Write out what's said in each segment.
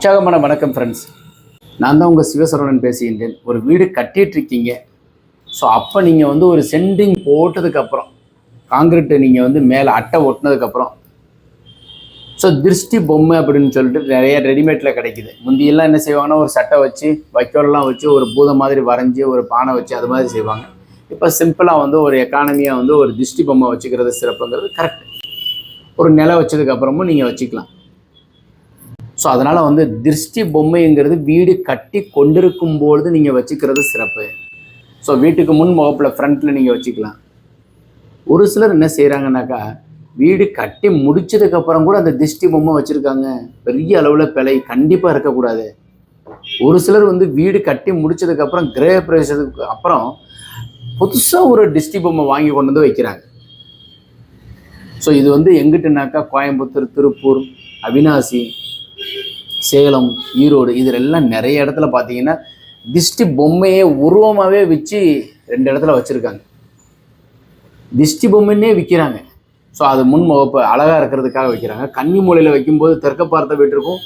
உற்சாகமான வணக்கம் ஃப்ரெண்ட்ஸ் நான் தான் உங்கள் சிவசரவணன் பேசுகின்றேன் ஒரு வீடு கட்டிகிட்ருக்கீங்க இருக்கீங்க ஸோ அப்போ நீங்கள் வந்து ஒரு சென்டிங் போட்டதுக்கப்புறம் காங்கிரீட்டு நீங்கள் வந்து மேலே அட்டை ஒட்டினதுக்கப்புறம் ஸோ திருஷ்டி பொம்மை அப்படின்னு சொல்லிட்டு நிறைய ரெடிமேட்டில் கிடைக்குது. முந்தியெல்லாம் என்ன செய்வாங்கன்னா ஒரு சட்டை வச்சு வைக்கோல்லாம் வச்சு ஒரு பூதம் மாதிரி வரைஞ்சி ஒரு பானை வச்சு அது மாதிரி செய்வாங்க. இப்போ சிம்பிளாக வந்து ஒரு எக்கானமியாக வந்து ஒரு திருஷ்டி பொம்மை வச்சுக்கிறது சிறப்புங்கிறது கரெக்ட் ஒரு நிலை வச்சதுக்கப்புறமும் நீங்கள் வச்சுக்கலாம். ஸோ அதனால் வந்து திருஷ்டி பொம்மைங்கிறது வீடு கட்டி கொண்டிருக்கும் பொழுது நீங்கள் வச்சுக்கிறது சிறப்பு. ஸோ வீட்டுக்கு முன் முகப்பில் ஃப்ரண்ட்டில் நீங்கள் வச்சுக்கலாம். ஒரு சிலர் என்ன செய்கிறாங்கனாக்கா வீடு கட்டி முடிச்சதுக்கப்புறம் கூட அந்த திருஷ்டி பொம்மை வச்சுருக்காங்க. பெரிய அளவில் பிழை கண்டிப்பாக இருக்கக்கூடாது. ஒரு சிலர் வந்து வீடு கட்டி முடிச்சதுக்கப்புறம் கிரக பிரவேசத்துக்கு அப்புறம் புதுசாக ஒரு டிஸ்டி பொம்மை வாங்கி கொண்டு வந்து வைக்கிறாங்க. ஸோ இது வந்து எங்கிட்டுனாக்கா கோயம்புத்தூர் திருப்பூர் அவினாசி சேலம் ஈரோடு இதில் எல்லாம் நிறைய இடத்துல பார்த்தீங்கன்னா திஷ்டி பொம்மையை உருவமாகவே வச்சு ரெண்டு இடத்துல வச்சுருக்காங்க. திஷ்டி பொம்மைன்னே விற்கிறாங்க ஸோ அது முன் முகப்பு அழகாக இருக்கிறதுக்காக வைக்கிறாங்க. கன்னி மூலையில் வைக்கும்போது தெற்க பார்த்த வீட்டிற்கும்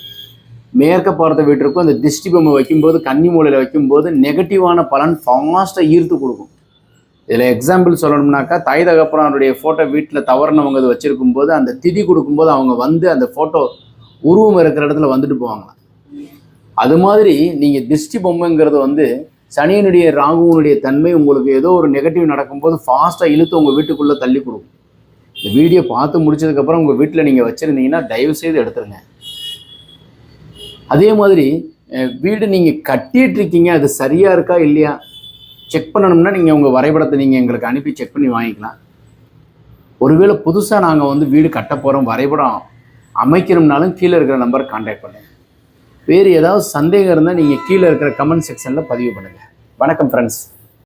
மேற்க பார்த்த வீட்டிற்கும் அந்த திஷ்டி பொம்மை வைக்கும்போது கன்னி மூலையில் வைக்கும்போது நெகட்டிவான பலன் ஃபாஸ்ட்டாக ஈர்த்து கொடுக்கும். இதில் எக்ஸாம்பிள் சொல்லணும்னாக்கா தாய் தகப்பனாருடைய ஃபோட்டோ வீட்டில் தவறுனவங்க வச்சுருக்கும்போது வச்சுருக்கும் போது அந்த திதி கொடுக்கும்போது அவங்க வந்து அந்த ஃபோட்டோ உருவம் இருக்கிற இடத்துல வந்துட்டு போவாங்களாம். அது மாதிரி நீங்கள் திஷ்டி பொம்மைங்கிறது வந்து சனியனுடைய ராகுவனுடைய தன்மை உங்களுக்கு ஏதோ ஒரு நெகட்டிவ் நடக்கும்போது ஃபாஸ்ட்டாக இழுத்து உங்கள் வீட்டுக்குள்ளே தள்ளி கொடுக்கும். இந்த வீடியோ பார்த்து முடிச்சதுக்கப்புறம் உங்கள் வீட்டில் நீங்கள் வச்சுருந்தீங்கன்னா தயவு செய்து எடுத்துருங்க. அதே மாதிரி வீடு நீங்கள் கட்டிட்டு இருக்கீங்க அது சரியாக இருக்கா இல்லையா? செக் பண்ணணும்னா நீங்கள் உங்கள் வரைபடத்தை நீங்கள் எங்களுக்கு அனுப்பி செக் பண்ணி வாங்கிக்கலாம். ஒருவேளை புதுசாக நாங்கள் வந்து வீடு கட்ட போகிறோம் வரைபடம் அமைக்கணும்னாலும் கீழே இருக்கிற நம்பரை காண்டாக்ட் பண்ணுங்கள் வேறு ஏதாவது சந்தேகம் இருந்தால் நீங்கள் கீழே இருக்கிற கமெண்ட் செக்ஷனில் பதிவு பண்ணுங்கள் வணக்கம் ஃப்ரெண்ட்ஸ்